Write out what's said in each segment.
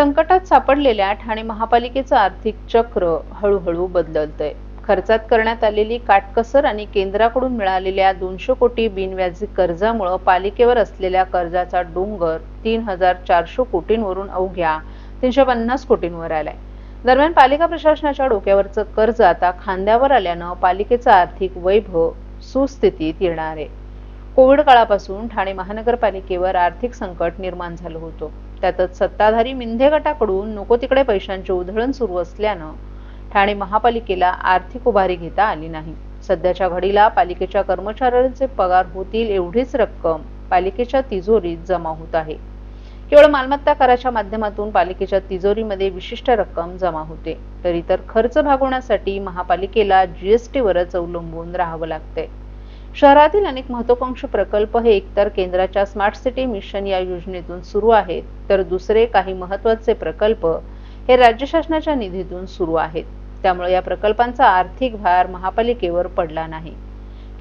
संकटात सापडलेल्या ठाणे महापालिकेचं आर्थिक चक्र हळूहळू बदलतंय. खर्चात करण्यात आलेली काटकसर आणि केंद्राकडून मिळालेल्या दोनशे कोटी बिनव्याजी कर्जामुळं पालिकेवर असलेल्या कर्जाचा डोंगर तीन हजार चारशे कोटींवरून अवघ्या तीनशे पन्नास कोटींवर आलाय. दरम्यान पालिका प्रशासनाच्या डोक्यावरचं कर्ज आता खांद्यावर आल्यानं पालिकेचं आर्थिक वैभव सुस्थितीत येणार आहे. कोविड काळापासून ठाणे महानगरपालिकेवर आर्थिक संकट निर्माण झालं होतं. त्यातच सत्ताधारी मिंधे गटाकडून नको तिकडे पैशांची उधळण सुरू असल्यानं ठाणे महापालिकेला आर्थिक उभारी घेता आली नाही. सध्याच्या घडीला पालिकेच्या कर्मचाऱ्यांचे पगार होतील एवढीच रक्कम पालिकेच्या तिजोरीत जमा होत आहे. केवळ मालमत्ता कराच्या माध्यमातून पालिकेच्या तिजोरीमध्ये विशिष्ट रक्कम जमा होते. तरी तर खर्च भागवण्यासाठी महापालिकेला जीएसटीवरच अवलंबून राहावं लागतंय. शहरातील अनेक महत्वाकांक्षी प्रकल्प हे एकतर केंद्राच्या स्मार्ट सिटी मिशन या योजनेतून सुरू आहेत तर दुसरे काही महत्त्वाचे प्रकल्प हे राज्य शासनाच्या निधीतून सुरू आहेत. त्यामुळे या प्रकल्पांचा आर्थिक भार महापालिकेवर पडला नाही.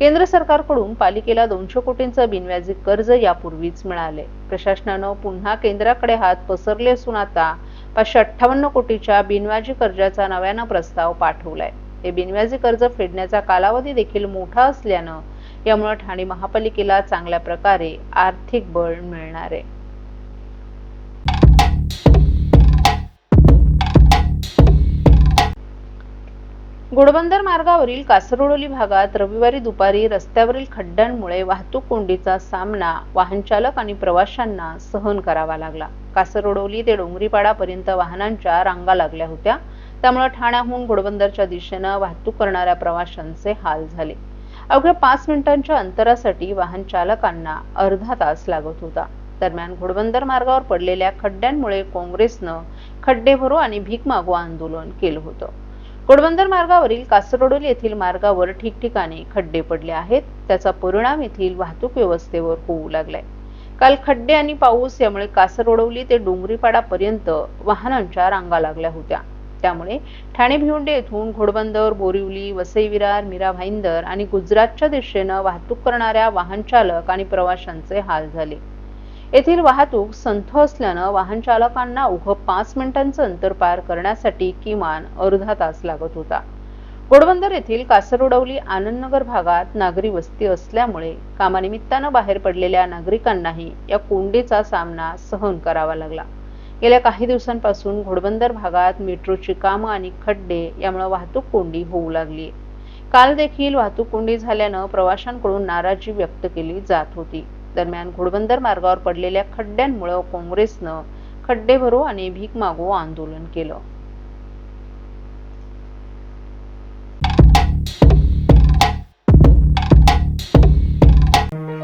केंद्र सरकारकडून पालिकेला दोनशे कोटींचं बिनव्याजी कर्ज यापूर्वीच मिळाले. प्रशासनानं पुन्हा केंद्राकडे हात पसरले असून आता पाचशे अठ्ठावन्न कोटीच्या बिनव्याजी कर्जाचा नव्यानं प्रस्ताव पाठवलाय. हे बिनव्याजी कर्ज फेडण्याचा कालावधी देखील मोठा असल्यानं यामुळे ठाणे महापालिकेला चांगल्या प्रकारे आर्थिक बळ मिळणार आहे. घोडबंदर मार्गावरील कासरोडोली भागात रविवारी दुपारी रस्त्यावरील खड्ड्यांमुळे वाहतूक कोंडीचा सामना वाहनचालक आणि प्रवाशांना सहन करावा लागला. कासरोडोली ते डोंगरीपाडापर्यंत वाहनांच्या रांगा लागल्या होत्या. त्यामुळे ठाण्याहून घोडबंदरच्या दिशेनं वाहतूक करणाऱ्या प्रवाशांचे हाल झाले. अवघ्या पाच मिनिटांच्या अंतरासाठी वाहन चालकांना अर्धा तास लागत होता. दरम्यान घोडबंदर मार्गावर पडलेल्या खड्ड्यांमुळे काँग्रेसनं खड्डे भरो आणि भीक मागो आंदोलन केलं होतं. घोडबंदर मार्गावरील कासरडोल येथील मार्गावर ठिकठिकाणी खड्डे पडले आहेत. त्याचा परिणाम येथील वाहतूक व्यवस्थेवर होऊ लागलाय. काल खड्डे आणि पाऊस यामुळे कासरडोली ते डोंगरीपाडापर्यंत वाहनांच्या रांगा लागल्या होत्या. त्यामुळे ठाणे भिवंडी येथून घोडबंदर बोरिवली वसई विरार मीरा भाईंदर आणि गुजरातच्या दिशेनं वाहतूक करणाऱ्या वाहनचालक आणि प्रवाशांचे हाल झाले. येथील वाहतूक संथ असल्यानं वाहन चालकांना उभं पाच मिनिटांचं अंतर पार करण्यासाठी किमान अर्धा तास लागत होता. घोडबंदर येथील कासरोडवली आनंदनगर भागात नागरी वस्ती असल्यामुळे कामानिमित्तानं बाहेर पडलेल्या नागरिकांनाही या कोंडीचा सामना सहन करावा लागला. गेल्या काही दिवसांपासून घोडबंदर भागात मेट्रोची कामं आणि खड्डे यामुळे वाहतूक कोंडी होऊ लागली. काल देखील वाहतूक कोंडी झाल्यानं प्रवाशांकडून नाराजी व्यक्त केली जात होती. दरम्यान घोडबंदर मार्गावर पडलेल्या खड्ड्यांमुळे काँग्रेसनं खड्डे भरो आणि भीक मागो आंदोलन केलं.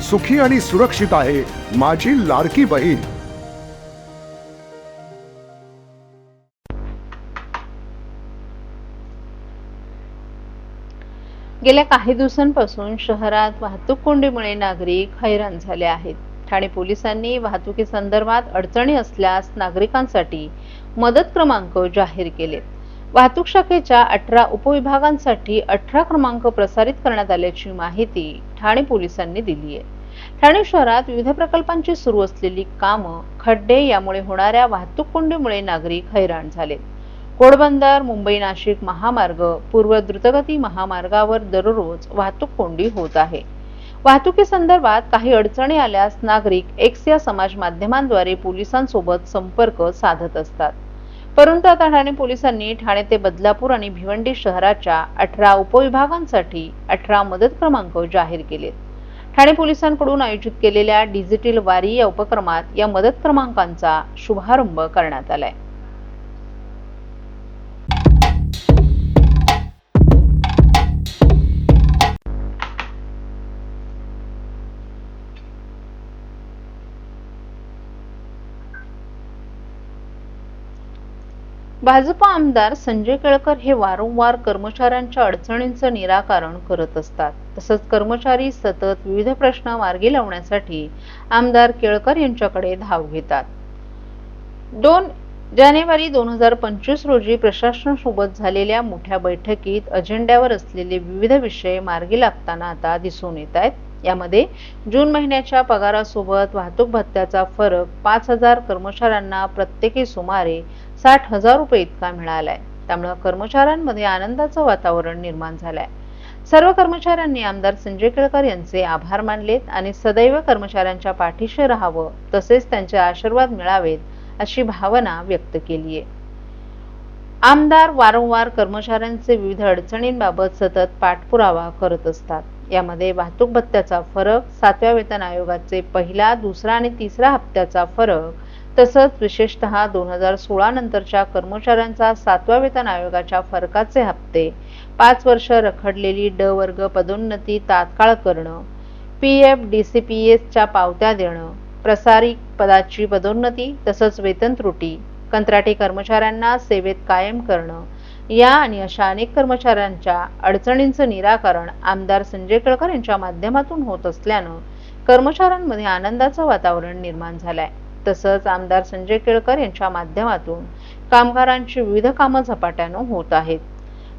सुखी आणि सुरक्षित आहे माझी लाडकी बहीण. गेल्या काही दिवसांपासून शहरात वाहतूक कोंडीमुळे नागरिक हैराण झाले आहेत. ठाणे पोलिसांनी वाहतुकीसंदर्भात अडचणी असल्यास नागरिकांसाठी मदत क्रमांक जाहीर केलेत. वाहतूक शाखेच्या अठरा उपविभागांसाठी अठरा क्रमांक प्रसारित करण्यात आल्याची माहिती ठाणे पोलिसांनी दिली आहे. ठाणे शहरात विविध प्रकल्पांची सुरू असलेली कामं खड्डे यामुळे होणाऱ्या वाहतूक कोंडीमुळे नागरिक हैराण झालेत कोडबंदर मुंबई नाशिक महामार्ग पूर्व द्रुतगती महामार्गावर दररोज वाहतूक कोंडी होत आहे. वाहतुकीसंदर्भात काही अडचणी आल्यास नागरिक एक्स या समाज माध्यमांद्वारे पोलिसांसोबत संपर्क साधत असतात. परंतु आता ठाणे पोलिसांनी ठाणे ते बदलापूर आणि भिवंडी शहराच्या अठरा उपविभागांसाठी अठरा मदत क्रमांक जाहीर केलेत. ठाणे पोलिसांकडून आयोजित केलेल्या डिजिटल वारी या उपक्रमात या मदत क्रमांकांचा शुभारंभ करण्यात आलाय. भाजप आमदार संजय केळकर हे वारंवार कर्मचाऱ्यांच्या अडचणींचं निराकरण करत असतात. तसंच कर्मचारी सतत विविध प्रश्न मार्गी लावण्यासाठी आमदार केळकर यांच्याकडे धाव घेतात. दोन जानेवारी दोन हजार पंचवीस रोजी प्रशासनासोबत झालेल्या मोठ्या बैठकीत अजेंड्यावर असलेले विविध विषय मार्गी लागताना आता दिसून येत आहेत. यामध्ये जून महिन्याच्या पगारासोबत वाहतूक भत्त्याचा फरक पाच हजार कर्मचाऱ्यांना प्रत्येकी सुमारे साठ हजार रुपये इतका मिळालाय. त्यामुळे कर्मचाऱ्यांमध्ये आनंदाचं वातावरण निर्माण झालंय. सर्व कर्मचाऱ्यांनी आमदार संजय केळकर यांचे आभार मानलेत आणि सदैव कर्मचाऱ्यांच्या पाठीशी राहावं तसेच त्यांचे आशीर्वाद मिळावेत अशी भावना व्यक्त केली आहे आमदार वारंवार कर्मचाऱ्यांचे विविध अडचणींबाबत सतत पाठपुरावा करत असतात. यामध्ये वाहतूक भत्त्याचा फरक सातव्या वेतन आयोगाचे पहिला दुसरा आणि तिसरा हप्त्याचा फरक तसंच विशेषतः दोन हजार सोळा नंतरच्या कर्मचाऱ्यांचा सातव्या वेतन आयोगाच्या फरकाचे हप्ते पाच वर्ष रखडलेली ड वर्ग पदोन्नती तात्काळ करणं P F D C P एसच्या पावत्या देणं प्रसारिक पदाची पदोन्नती तसंच वेतन त्रुटी कंत्राटी कर्मचाऱ्यांना सेवेत कायम करणं या आणि अशा अनेक कर्मचाऱ्यांच्या अडचणींचं निराकरण आमदार संजय केळकर यांच्या माध्यमातून होत असल्यानं कर्मचाऱ्यांमध्ये आनंदाचं वातावरण निर्माण झालंय. तसंच आमदार संजय केळकर यांच्या माध्यमातून कामगारांची विविध कामं झपाट्यानं होत आहेत.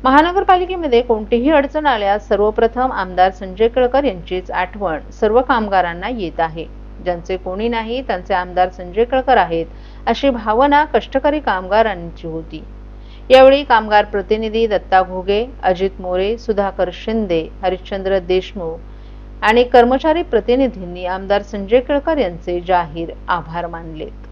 महानगरपालिकेमध्ये कोणतीही अडचण आल्यास सर्वप्रथम आमदार संजय केळकर यांचीच आठवण सर्व कामगारांना येत आहे. ज्यांचे कोणी नाही त्यांचे आमदार संजय केळकर आहेत अशी भावना कष्टकरी कामगारांची होती. यावेळी कामगार प्रतिनिधी दत्ता घोगे अजित मोरे सुधाकर शिंदे हरिश्चंद्र देशमुख आणि कर्मचारी प्रतिनिधींनी आमदार संजय केळकर यांचे जाहीर आभार मानलेत.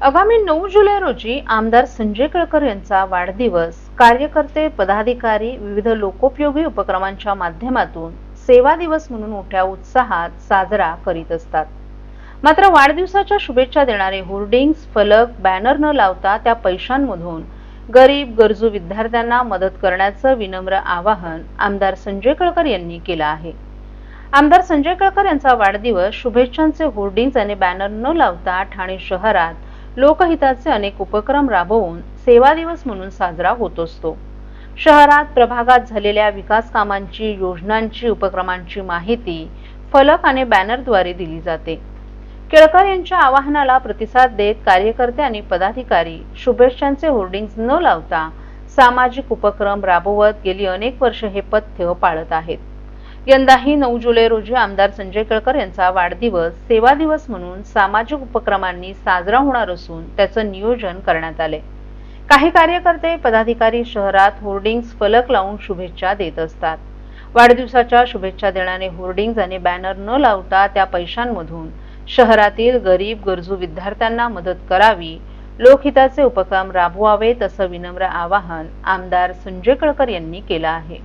आगामी नऊ जुलै रोजी आमदार संजय केळकर यांचा वाढदिवस. कार्यकर्ते पदाधिकारी विविध लोकोपयोगी उपक्रमांच्या माध्यमातून सेवा दिवस म्हणून मोठ्या उत्साहात साजरा करीत असतात. मात्र वाढदिवसाच्या शुभेच्छा देणारे होर्डिंग्स फलक बॅनर न लावता त्या पैशांमधून गरीब गरजू विद्यार्थ्यांना मदत करण्याचं विनम्र आवाहन आमदार संजय केळकर यांनी केलं आहे. आमदार संजय केळकर यांचा वाढदिवस शुभेच्छांचे होर्डिंग्ज आणि बॅनर न लावता ठाणे शहरात लोकहिताचे अनेक उपक्रम राबवून सेवा दिवस म्हणून साजरा होत असतो. शहरात प्रभागात झालेल्या विकास कामांची योजनांची उपक्रमांची माहिती फलक आणि बॅनरद्वारे दिली जाते. केळकर यांच्या आवाहनाला प्रतिसाद देत कार्यकर्ते आणि पदाधिकारी शुभेच्छांचे होर्डिंग्ज न लावता सामाजिक उपक्रम राबवत गेली अनेक वर्ष हे पथ्य पाळत आहेत. यंदाही नऊ जुलै रोजी आमदार संजय केळकर यांचा वाढदिवस सेवा दिवस म्हणून सामाजिक उपक्रमांनी साजरा होणार असून त्याचं नियोजन करण्यात आले. काही कार्यकर्ते पदाधिकारी शहरात होर्डिंग्ज फलक लावून शुभेच्छा देत असतात. वाढदिवसाच्या शुभेच्छा देणारे होर्डिंग्ज आणि बॅनर न लावता त्या पैशांमधून शहरातील गरीब गरजू विद्यार्थ्यांना मदत करावी लोकहिताचे उपक्रम राबवावेत असं विनम्र आवाहन आमदार संजय केळकर यांनी केलं आहे.